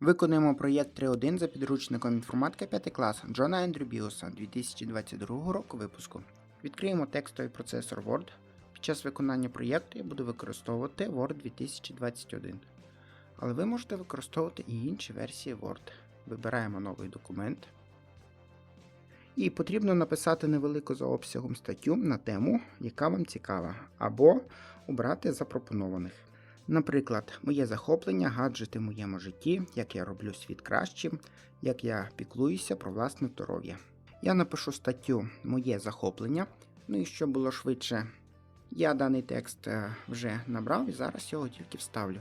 Виконуємо проєкт 3.1 за підручником інформатика 5 клас Джона Ендрю Біоса 2022 року випуску. Відкриємо текстовий процесор Word. Під час виконання проєкту я буду використовувати Word 2021. Але ви можете використовувати і інші версії Word. Вибираємо новий документ. І потрібно написати невелику за обсягом статтю на тему, яка вам цікава, або обрати запропонованих. Наприклад, моє захоплення, гаджети в моєму житті, як я роблю світ кращим, як я піклуюся про власне здоров'я. Я напишу статтю Моє захоплення. Ну і щоб було швидше, я даний текст е, вже набрав і зараз його тільки вставлю.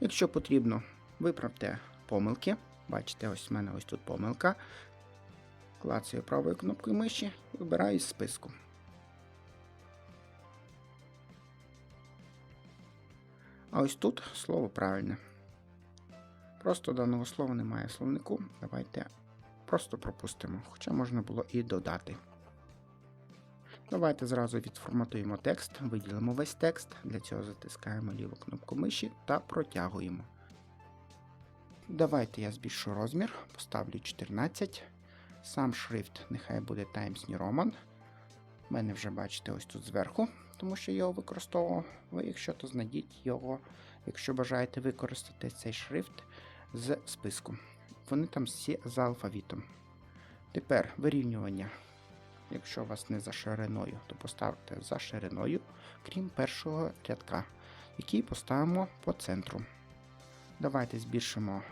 Якщо потрібно, виправте помилки. Бачите, ось в мене ось тут помилка. Клацаю правою кнопкою миші і вибираю із списку. А ось тут слово правильне. Просто даного слова немає в словнику. Давайте просто пропустимо, хоча можна було і додати. Давайте зразу відформатуємо текст, виділимо весь текст. Для цього затискаємо ліву кнопку миші та протягуємо. Давайте я збільшу розмір, поставлю 14. Сам шрифт нехай буде Times New Roman. У мене вже бачите ось тут зверху, тому що його використовував. Ви, якщо то знайдіть його, якщо бажаєте використати цей шрифт з списку. Вони там всі за алфавітом. Тепер вирівнювання. Якщо у вас не за шириною, то поставте за шириною, крім першого рядка, який поставимо по центру. Давайте збільшимо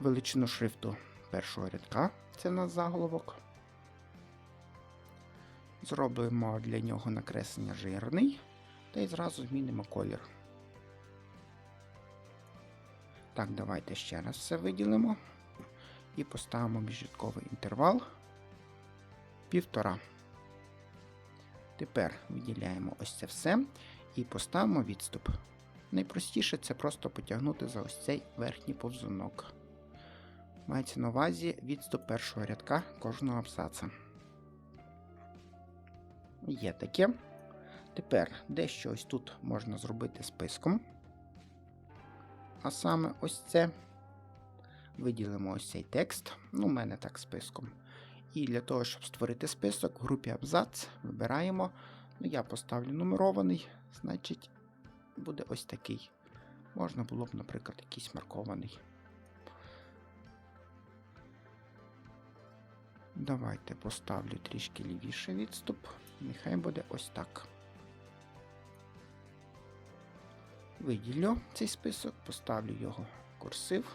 величину шрифту першого рядка, це в нас заголовок. Зробимо для нього накреслення жирний та й зразу змінимо колір. Так, давайте ще раз все виділимо і поставимо міжрядковий інтервал півтора. Тепер виділяємо ось це все і поставимо відступ. Найпростіше це просто потягнути за ось цей верхній повзунок. Мається на увазі відступ першого рядка кожного абзаца. Є таке. Тепер дещо ось тут можна зробити списком. А саме ось це. Виділимо ось цей текст. Ну, у мене так списком. І для того, щоб створити список, в групі абзац вибираємо. Ну, я поставлю нумерований, значить, буде ось такий. Можна було б, наприклад, якийсь маркований. Давайте поставлю трішки лівіше відступ. Нехай буде ось так. Виділю цей список, поставлю його курсив.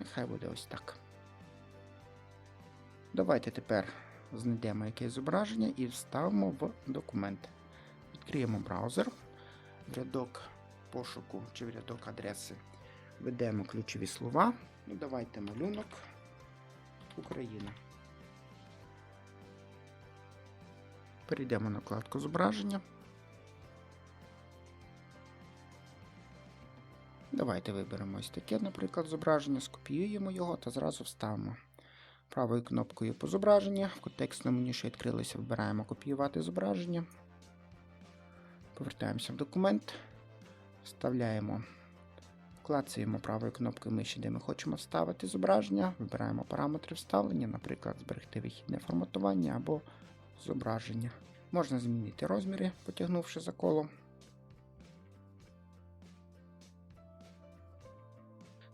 Нехай буде ось так. Давайте тепер знайдемо якесь зображення і вставимо в документ. Відкриємо браузер, в рядок пошуку чи в рядок адреси. Введемо ключові слова. Ну, давайте малюнок Україна. Перейдемо на вкладку зображення. Давайте виберемо ось таке, наприклад, зображення, скопіюємо його та зразу вставимо. Правою кнопкою по зображення. В контекстному меню, що відкрилося, вибираємо копіювати зображення. Повертаємося в документ, вставляємо, клацаємо правою кнопкою миші, де ми хочемо вставити зображення. Вибираємо параметри вставлення, наприклад, зберегти вихідне форматування або зображення. Можна змінити розміри, потягнувши за коло.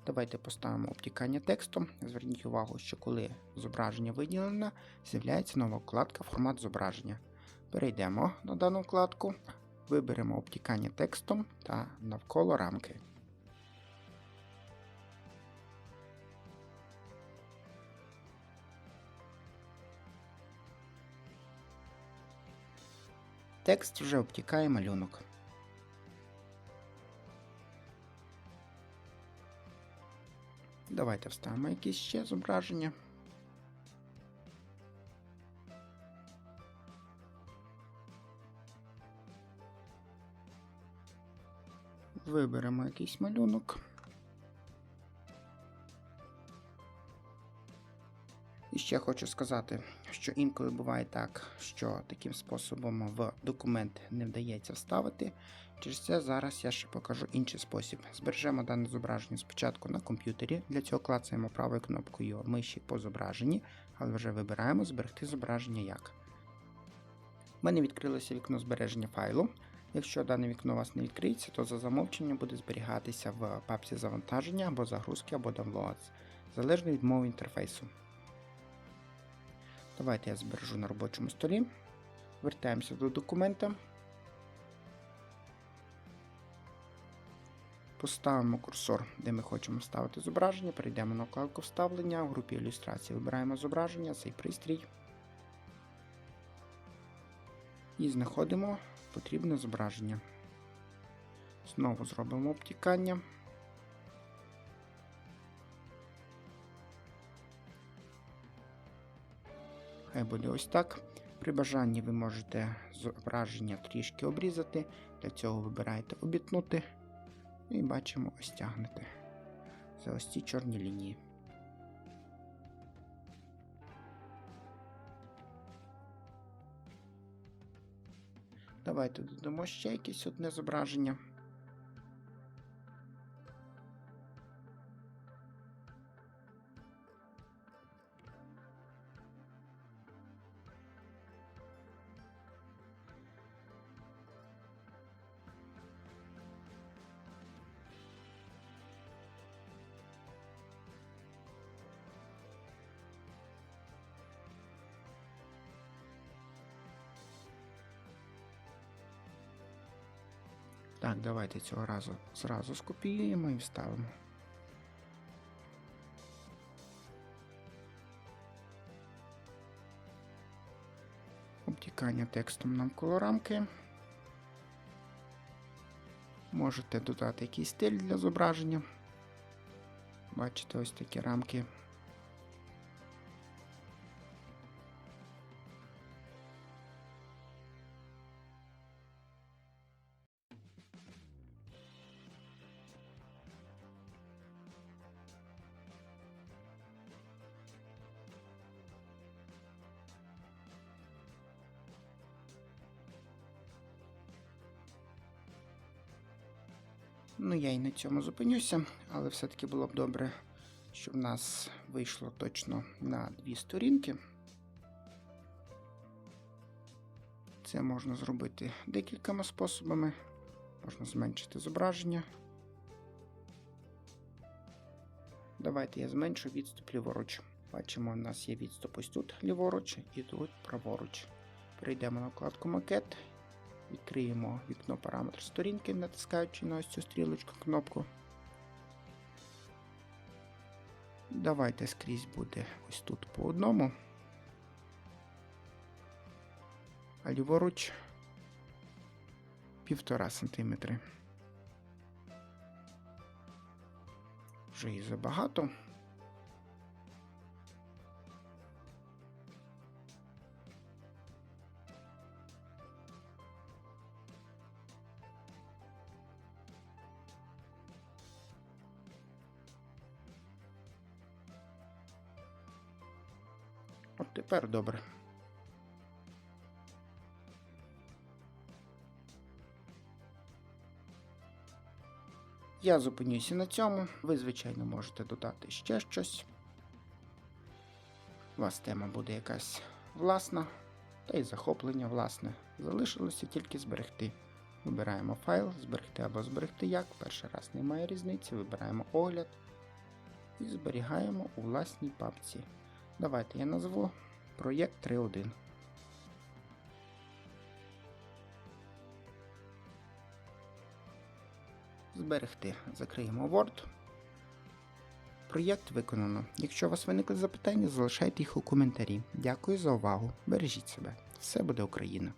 Давайте поставимо обтікання текстом. Зверніть увагу, що коли зображення виділено, з'являється нова вкладка Формат зображення. Перейдемо на дану вкладку, виберемо обтікання текстом та навколо рамки. Текст вже обтікає малюнок. Давайте вставимо якісь ще зображення. Виберемо якийсь малюнок. І ще хочу сказати, що інколи буває так, що таким способом в документ не вдається вставити. Через це зараз я ще покажу інший спосіб. Збережемо дане зображення спочатку на комп'ютері. Для цього клацаємо правою кнопкою миші по зображенні, але вже вибираємо зберегти зображення як. У мене відкрилося вікно збереження файлу. Якщо дане вікно у вас не відкриється, то за замовченням буде зберігатися в папці завантаження або загрузки, або Downloads, залежно від мови інтерфейсу. Давайте я збережу на робочому столі. Вертаємося до документа. Поставимо курсор, де ми хочемо вставити зображення. Перейдемо на вкладку вставлення. В групі ілюстрації вибираємо зображення, цей пристрій. І знаходимо потрібне зображення. Знову зробимо обтікання. Хай буде ось так. При бажанні ви можете зображення трішки обрізати. Для цього вибираєте обітнути. І бачимо, ось тягнете. За ось ці чорні лінії. Давайте додамо ще якесь одне зображення. Так, давайте цього разу зразу скопіюємо і вставимо. Обтікання текстом навколо рамки. Можете додати якийсь стиль для зображення. Бачите, ось такі рамки. Ну, я і на цьому зупинюся, але все-таки було б добре, щоб в нас вийшло точно на дві сторінки. Це можна зробити декількома способами. Можна зменшити зображення. Давайте я зменшу відступ ліворуч. Бачимо, у нас є відступ ось тут ліворуч і тут праворуч. Перейдемо на вкладку Макет Відкриємо вікно параметр сторінки, натискаючи на ось цю стрілочку кнопку. Давайте скрізь буде ось тут по одному. А ліворуч півтора сантиметри. Вже і забагато. От тепер добре. Я зупинюся на цьому. Ви, звичайно, можете додати ще щось. У вас тема буде якась власна, та й захоплення власне. Залишилося тільки зберегти. Вибираємо файл, зберегти або зберегти як. Перший раз немає різниці. Вибираємо огляд і зберігаємо у власній папці. Давайте я назву проєкт 3.1. Зберегти. Закриємо Word. Проєкт виконано. Якщо у вас виникли запитання, залишайте їх у коментарі. Дякую за увагу. Бережіть себе. Все буде Україна!